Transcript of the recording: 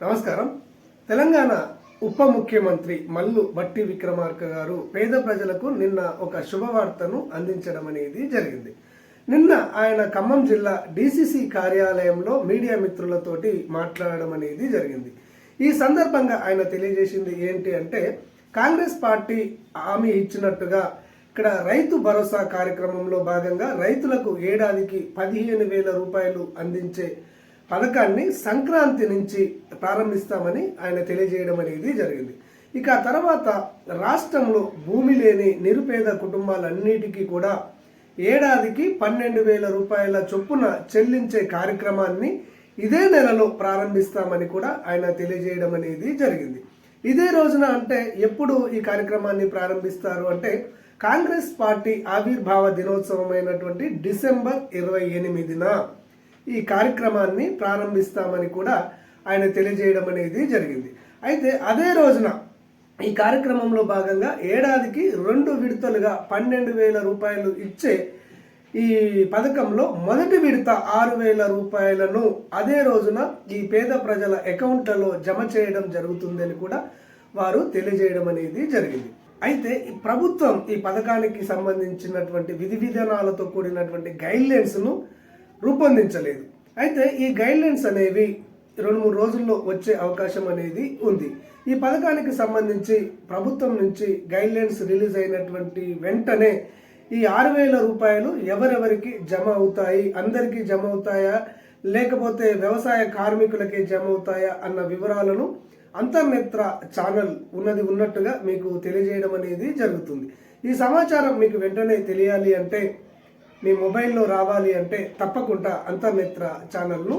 నమస్కారం. తెలంగాణ ఉప ముఖ్యమంత్రి మల్లు బట్టి విక్రమార్క గారు పేద ప్రజలకు నిన్న ఒక శుభవార్తను అందించడం అనేది జరిగింది. నిన్న ఆయన ఖమ్మం జిల్లా డిసిసి కార్యాలయంలో మీడియా మిత్రులతోటి మాట్లాడడం అనేది జరిగింది. ఈ సందర్భంగా ఆయన తెలియజేసింది ఏంటి అంటే కాంగ్రెస్ పార్టీ హామీ ఇచ్చినట్టుగా ఇక్కడ రైతు భరోసా కార్యక్రమంలో భాగంగా రైతులకు ఏడాదికి పదిహేను వేల రూపాయలు అందించే పథకాన్ని సంక్రాంతి నుంచి ప్రారంభిస్తామని ఆయన తెలియజేయడం అనేది జరిగింది. ఇక తర్వాత రాష్ట్రంలో భూమి లేని నిరుపేద కుటుంబాలన్నిటికీ కూడా ఏడాదికి పన్నెండు వేల రూపాయల చొప్పున చెల్లించే కార్యక్రమాన్ని ఇదే నెలలో ప్రారంభిస్తామని కూడా ఆయన తెలియజేయడం అనేది జరిగింది. ఇదే రోజున అంటే ఎప్పుడు ఈ కార్యక్రమాన్ని ప్రారంభిస్తారు అంటే కాంగ్రెస్ పార్టీ ఆవిర్భావ దినోత్సవం అయినటువంటి డిసెంబర్ ఇరవై ఎనిమిదిన ఈ కార్యక్రమాన్ని ప్రారంభిస్తామని కూడా ఆయన తెలియజేయడం అనేది జరిగింది. అయితే అదే రోజున ఈ కార్యక్రమంలో భాగంగా ఏడాదికి రెండు విడతలుగా పన్నెండు వేల రూపాయలు ఇచ్చే ఈ పథకంలో మొదటి విడత ఆరు వేల రూపాయలను అదే రోజున ఈ పేద ప్రజల అకౌంట్లలో జమ చేయడం జరుగుతుందని కూడా వారు తెలియజేయడం అనేది జరిగింది. అయితే ఈ ప్రభుత్వం ఈ పథకానికి సంబంధించినటువంటి విధి విధానాలతో కూడినటువంటి గైడ్లైన్స్ను రూపొందించలేదు. అయితే ఈ గైడ్లైన్స్ అనేవి రెండు మూడు రోజుల్లో వచ్చే అవకాశం అనేది ఉంది. ఈ పథకానికి సంబంధించి ప్రభుత్వం నుంచి గైడ్లైన్స్ రిలీజ్ అయినటువంటి వెంటనే ఈ ఆరు వేల రూపాయలు ఎవరెవరికి జమ అవుతాయి అందరికీ జమ అవుతాయా లేకపోతే వ్యవసాయ కార్మికులకే జమ అవుతాయా అన్న వివరాలను అంతర్నేత్ర ఛానల్ ఉన్నది ఉన్నట్టుగా మీకు తెలియజేయడం అనేది జరుగుతుంది. ఈ సమాచారం మీకు వెంటనే తెలియాలి అంటే మీ మొబైల్లో రావాలి అంటే తప్పకుండా అంతర్నేత్ర ఛానల్ను